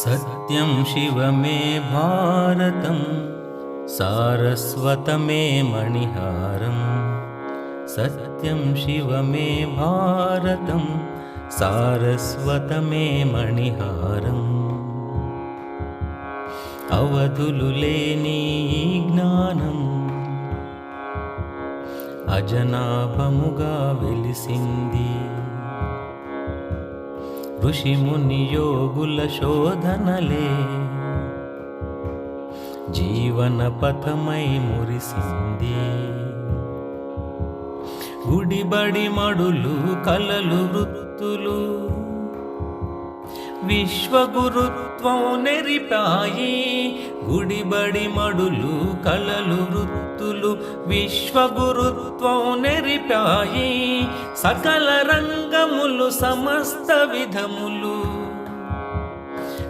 सत्यं शिव मे भारतं सारस्वत मे मणिहारम् सत्यं शिव मे भारतं सारस्वत मे मणिहारम् అవధులు లేని ఈ జ్ఞానం అజనాభముగా వెలిసింది ఋషిముని యోగుల శోధనలే. జీవన పథమై మురిసింది. గుడిబడి మడులు కలలు వృత్తులు విశ్వగురుత్వం నెరిపాయి. గుడిబడి మడులు కలలు వృత్తులు విశ్వగురుత్వం నెరిపాయి. సకల గుణములు సమస్త విధములు.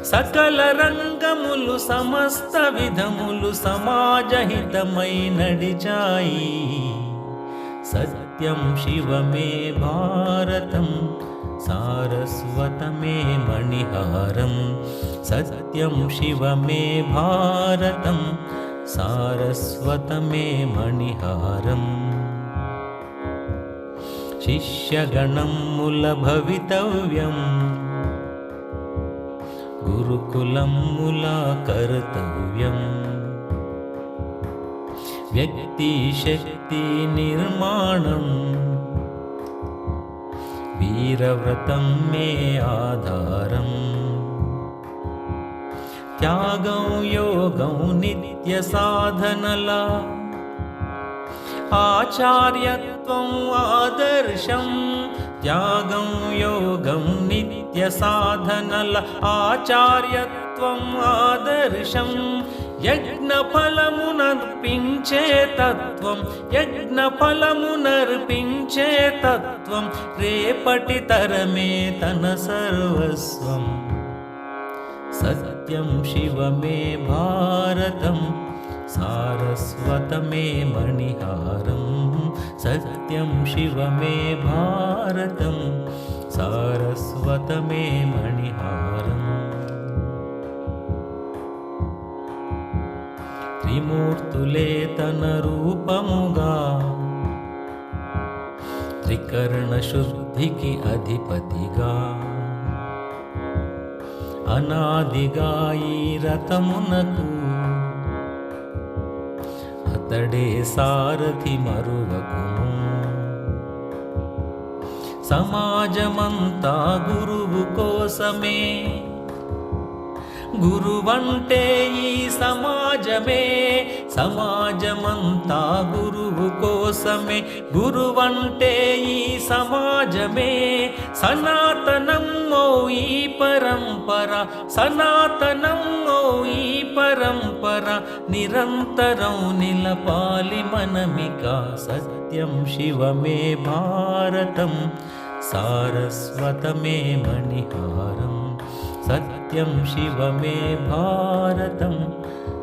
సకల రంగములు సమస్త విధములు సమాజహితమై నడిచాయి. సత్యం శివమే భారతం సారస్వతమే మణిహారం. సత్యం శివమే భారతం సారస్వతమే మణిహారం. శిష్యగణముల భవితవ్యం. గురుకులముల కర్తవ్యం. వ్యక్తి శక్తి నిర్మాణం. వీరవ్రతం మే ఆధారం. త్యాగం యోగం నిత్య సాధనలా ఆచార్యత్వం ఆదర్శం త్యాగం యోగం నిత్య సాధనల ఆచార్యత్వం ఆదర్శం. యజ్ఞ తత్వం యజ్ఞఫలమునర్పించే తత్వం రేపటి తరమే తన సర్వస్వం. సత్యం శివమే భారతం. సారస్వతమే మణిహారం సత్యం శివమే భారతం సారస్వతమే మణిహారం త్రిమూర్తులే తన రూపముగా త్రికరణ శుద్ధికి అధిపతిగా అనాదిగా ఈ రథమునకు అతడే సారథి మరువకును సమాజమంతా గురువు కోసమే. గురువంటే ఈ సమాజమే. సమాజమంతా గురువు కోసమే గురువంటే ఈ సమాజమే. సనాతనం ఓ ఈ పరంపర సనాతనం ఓ ఈ పరంపర. నిరంతరం నిలపాలి మనమిక సత్యం శివమే భారతం. సారస్వతమే మణిహారం సత్యం శివమే భారతం.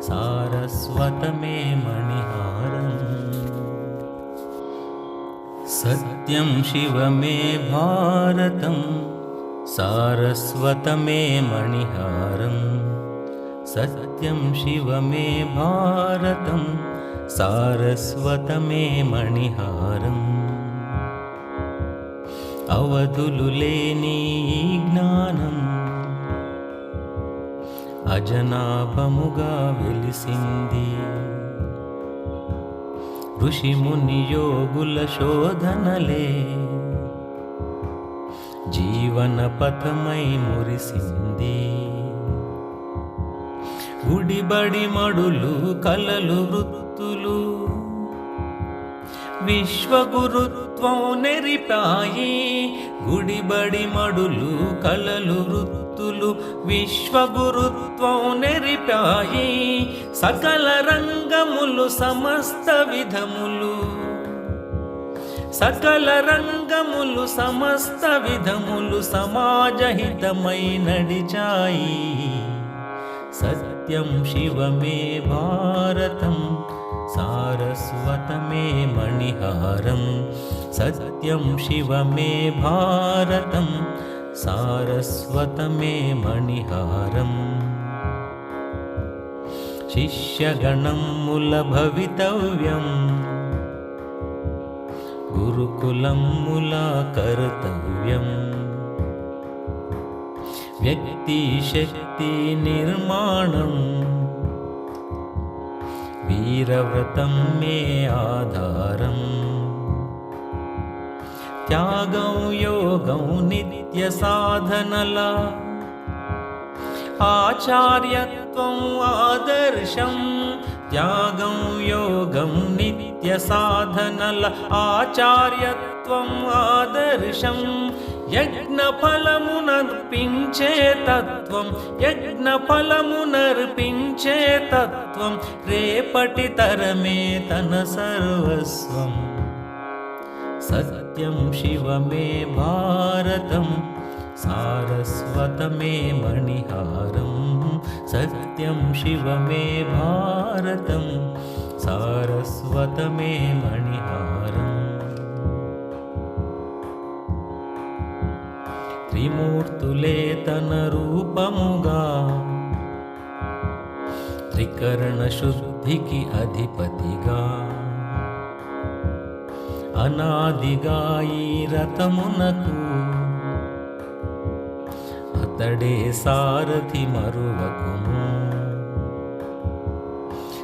సారస్వతమే మణిహారం. సత్యం శివమే భారతం సారస్వతమే మణిహారం సత్యం శివమే భారతం సారస్వతమే మణిహారం అవధులు లేని ఈ జ్ఞానం అజనాభముగా వెలిసింది ఋషిముని యోగుల శోధనలే. జీవన పథమై మురిసింది. గుడిబడి మడులు కలలు వృత్తులు. విశ్వగురుత్వం నెరిపాయి. గుడిబడి మడులు కలలు వృత్తులు. విశ్వగురుత్వం నెరిపాయి. సకల రంగములు సమస్త విధములు. సకల రంగములు సమస్త విధములు సమాజహితమై నడిచాయి. సత్యం శివమే భారతం సారస్వతమే మణిహారం. సత్యం శివమే భారతం सारस्वतमे मणिहारम् शिष्यगणं मुलभवितव्यम्। गुरुकुलं मुलाकर्तव्यम्। व्यक्तिशक्तिनिर्माणम्। वीरव्रतं मे आधारम् త్యాగం యోగం నిత్య సాధనల. ఆచార్యత్వం ఆదర్శం త్యాగం యోగం నిత్య సాధనల. ఆచార్యత్వం ఆదర్శం యజ్ఞఫలమునర్పించే తత్వం. యజ్ఞఫలమునర్పించే తత్వం. రేపటి తరమే తన సర్వస్వం. सत्यं शिव मे भारतं सारस्वहारं भारतं सारस्वतमे मणिहारम् त्रिमूर्तुले तनरूपमुगा त्रिकरणशुद्धिकि अधिपतिगा। అనాదిగా ఈ రథమునకు. అతడే సారథి మరువకుము.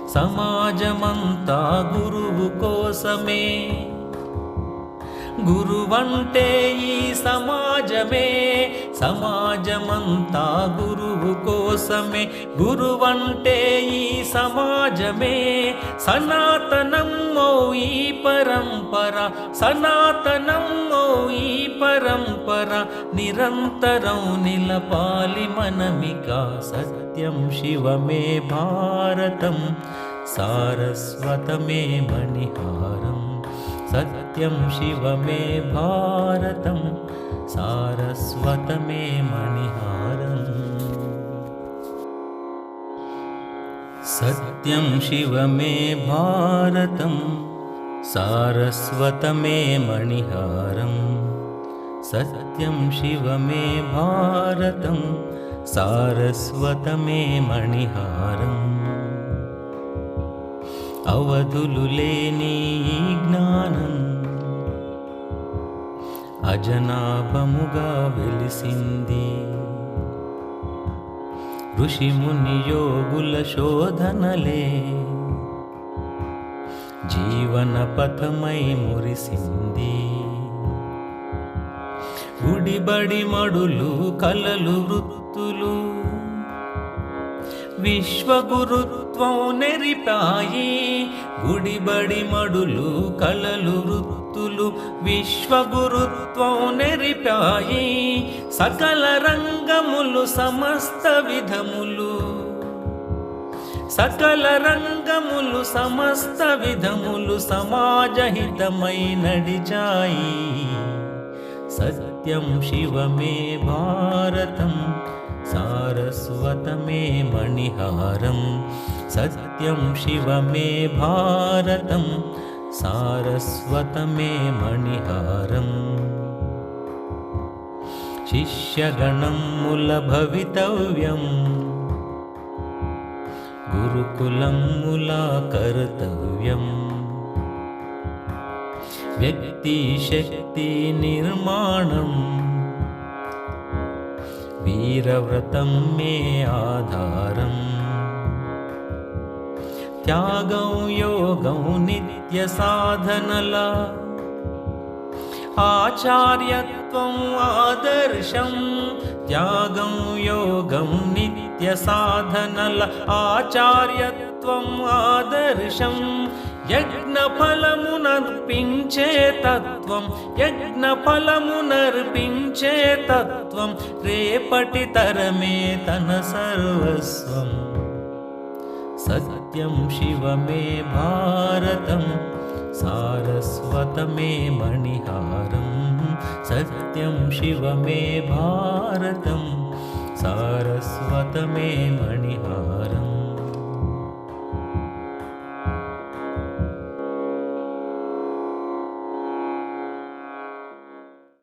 సమాజమంతా గురువు కోసమే. గురువంటే ఈ సమాజమే. సమాజమంతా గురువు కోసమే. గురువంటే ఈ సమాజమే. సనాతనం ఈ పరంపర. సనాతనం ఈ పరంపర. నిరంతరం నిలపాలి మనమిక. సత్యం శివమే భారతం. సారస్వతమే మణిహారం. सारस्वत मे मणिहारम्। सत्यं शिव मे भारतं सारस्वत मे मणिहारम्। सत्यं शिव मे भारतं सारस्वत मे मणिहारम्। अवधूलुलेन అజనాభముగా వెలిసింది. ఋషిముని యోగుల శోధనలే. జీవన పథమై మురిసింది. గుడిబడి మడులు కలలు వృత్తులు విశ్వగురుత్వం నెరిపాయి. గుడిబడి మడులు కళలు వృత్తులు విశ్వగురుత్వం నెరిపాయి. సకల రంగములు సమస్త విధములు. సకల రంగములు సమస్త విధములు సమాజహితమై నడిచాయి. సత్యం శివమే భారతం. सारस्वत मे मणिहारं सत्यं शिव मे भारतं सारस्वत मे मणिहारम् शिष्यगणं मूलभवितव्यम् गुरुकुलं मुलाकर्तव्यं। व्यक्तिशक्तिनिर्माणम् వీరవ్రతం మే ఆధారం త్యాగం యోగం నిత్య సాధనలా ఆచార్యత్వం ఆదర్శం త్యాగం యోగం నిత్య సాధనల ఆచార్యత్వం ఆదర్శం యజ్ఞ ఫలమునర్పించే తత్వం యజ్ఞ ఫలమునర్పించే తత్వం రేపటి తరమే తన సర్వస్వం సత్యం శివమే భారతం సారస్వతమే మణిహారం సత్యం శివమే భారతం సారస్వతమే మణిహారం